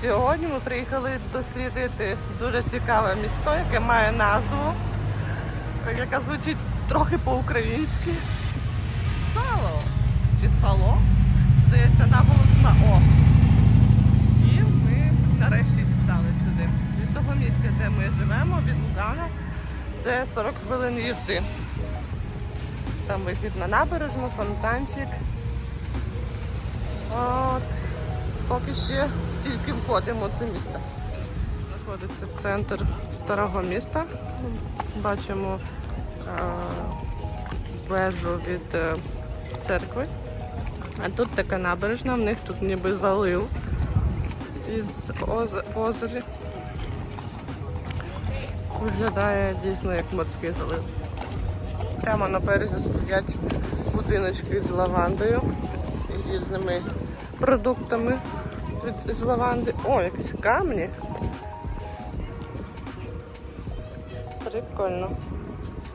Сьогодні ми приїхали дослідити дуже цікаве місто, яке має назву, яка звучить трохи по-українськи. Сало чи сало. Здається, наголос на О. І ми нарешті дістали сюди. Від того місця, де ми живемо, від Лугана, це 40 хвилин їзди. Там вихід на набережну, фонтанчик. От. Поки ще тільки входимо це місто. Знаходиться центр старого міста. Бачимо е, вежу від е, церкви. А тут така набережна, в них тут ніби залив із оз- озері. Виглядає дійсно як морський залив. Прямо на березі стоять будиночки з лавандою і різними продуктами з лаванди. О, якісь камні. Прикольно.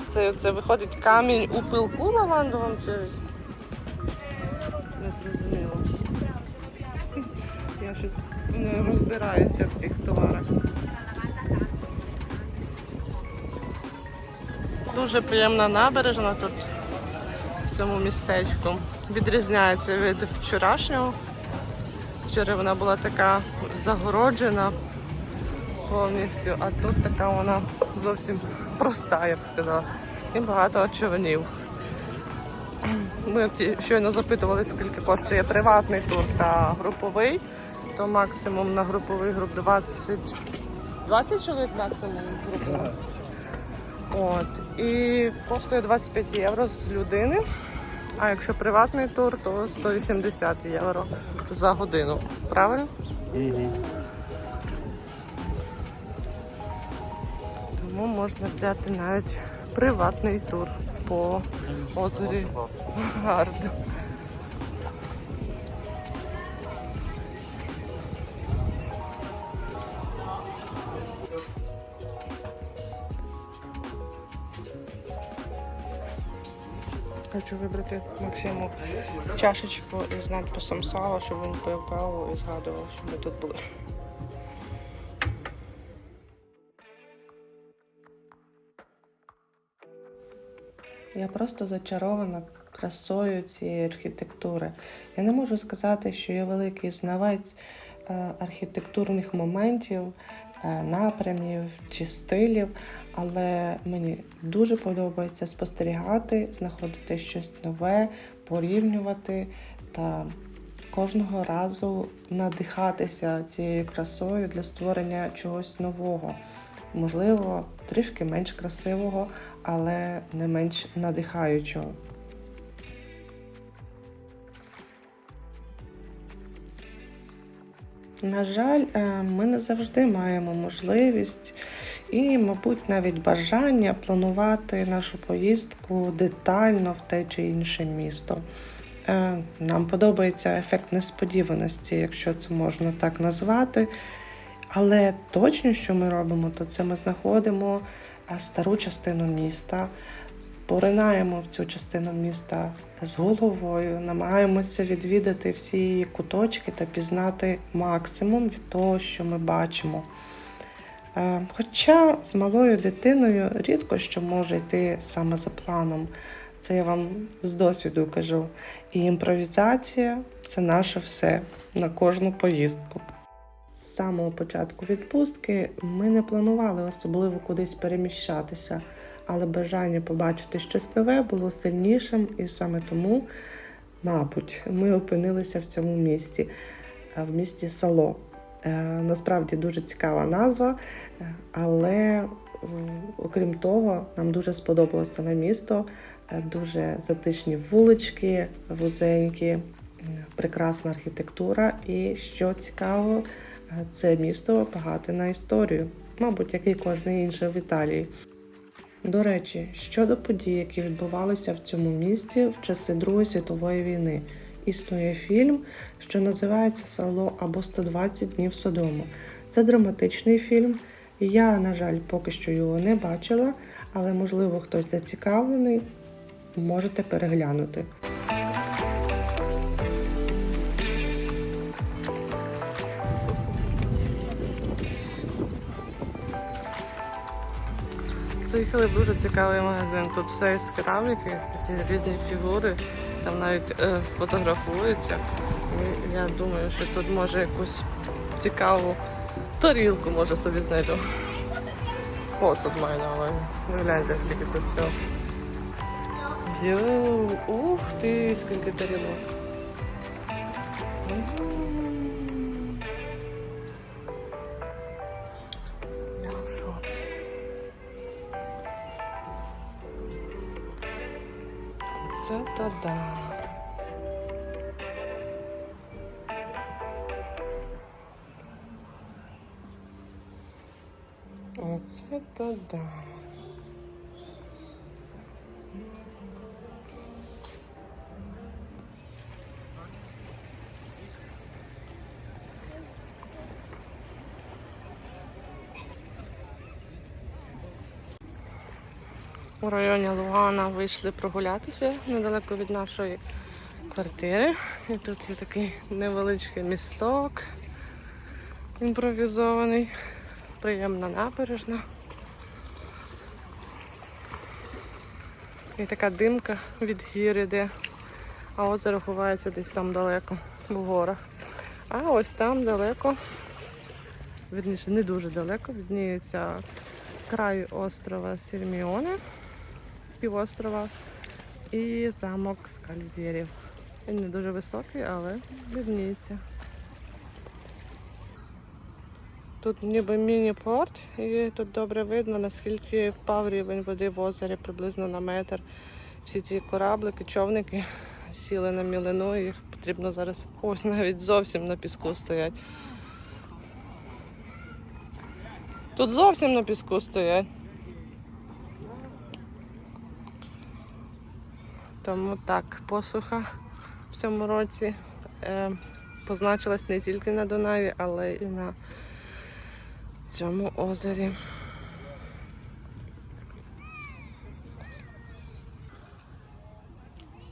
Це, це виходить камінь у пилку лавандовому чи? Не зрозуміло. Я щось не розбираюся в цих товарах. Дуже приємна набережна тут в цьому містечку. Відрізняється від вчорашнього. Вчора вона була така загороджена повністю, а тут така вона зовсім проста, я б сказала. І багато човнів. Ми щойно запитували, скільки коштує приватний тур та груповий, то максимум на груповий груп 20, 20 чоловік максимум груповий. От. І коштує 25 євро з людини. А якщо приватний тур, то 180 євро за годину. Правильно? Тому можна взяти навіть приватний тур по озері Гард. Хочу вибрати Максиму чашечку із надписом сало, щоб він пив каву і згадував, що ми тут були. Я просто зачарована красою цієї архітектури. Я не можу сказати, що я великий знавець е, архітектурних моментів, напрямів чи стилів, але мені дуже подобається спостерігати, знаходити щось нове, порівнювати та кожного разу надихатися цією красою для створення чогось нового. Можливо, трішки менш красивого, але не менш надихаючого. На жаль, е, ми не завжди маємо можливість і, мабуть, навіть бажання планувати нашу поїздку детально в те чи інше місто. Е, Нам подобається ефект несподіваності, якщо це можна так назвати. Але точно, що ми робимо, то це ми знаходимо е, стару частину міста, поринаємо в цю частину міста з головою, намагаємося відвідати всі куточки та пізнати максимум від того, що ми бачимо. Е, Хоча з малою дитиною рідко що може йти саме за планом. Це я вам з досвіду кажу. І імпровізація це наше все на кожну поїздку. З самого початку відпустки ми не планували особливо кудись переміщатися, але бажання побачити щось нове було сильнішим, і саме тому, мабуть, ми опинилися в цьому місті, е, в місті Сало. Е, Насправді дуже цікава назва, е, але окрім того, нам дуже сподобалось саме місто, дуже затишні вулички, вузенькі, прекрасна архітектура. І що цікаво, це місто багате на історію, мабуть, як і кожне інше в Італії. До речі, щодо подій, які відбувалися в цьому місті в часи Другої світової війни, існує фільм, що називається Село або 120 днів Содому. Це драматичний фільм. Я, на жаль, поки що його не бачила, але можливо хтось зацікавлений, можете переглянути. Заїхали в дуже цікавий магазин. Тут все із кераміки, такі різні фігури, там навіть е, фотографуються. І я думаю, що тут може якусь цікаву тарілку може собі знайду. Посуд маю на увазі. Гляньте, скільки тут всього. Йоу, ух ти, скільки тарілок. Це та да. Оце то да. У районі Лугана вийшли прогулятися недалеко від нашої квартири. І тут є такий невеличкий місток імпровізований, приємна набережна. І така димка від гір іде, а озеро ховається десь там далеко, в горах. А ось там далеко, відніше не дуже далеко, відніється край острова Сірміоне, півострова і замок Скальдєрів. Він не дуже високий, але відніється. Тут ніби міні-порт, і тут добре видно, наскільки впав рівень води в озері приблизно на метр. Всі ці кораблики, човники сіли на мілину, і їх потрібно зараз ось навіть зовсім на піску стоять. Тут зовсім на піску стоять. Тому так, посуха в цьому році е, позначилась не тільки на Дунаї, але і на цьому озері.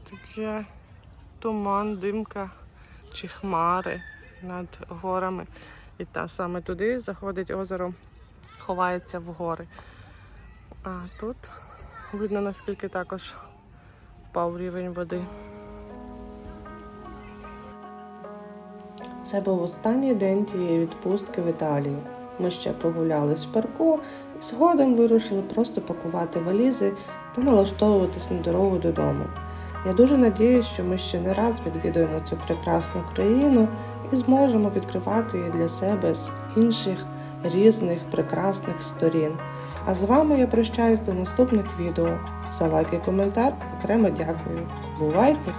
Тут є туман, димка чи хмари над горами. І та саме туди заходить озеро, ховається в гори. А тут видно наскільки також впав рівень води. Це був останній день тієї відпустки в Італії. Ми ще прогулялись в парку і згодом вирушили просто пакувати валізи та налаштовуватись на дорогу додому. Я дуже надіюсь, що ми ще не раз відвідуємо цю прекрасну країну і зможемо відкривати її для себе з інших різних прекрасних сторін. А з вами я прощаюсь до наступних відео. За лайк і коментар окремо дякую. Бувайте!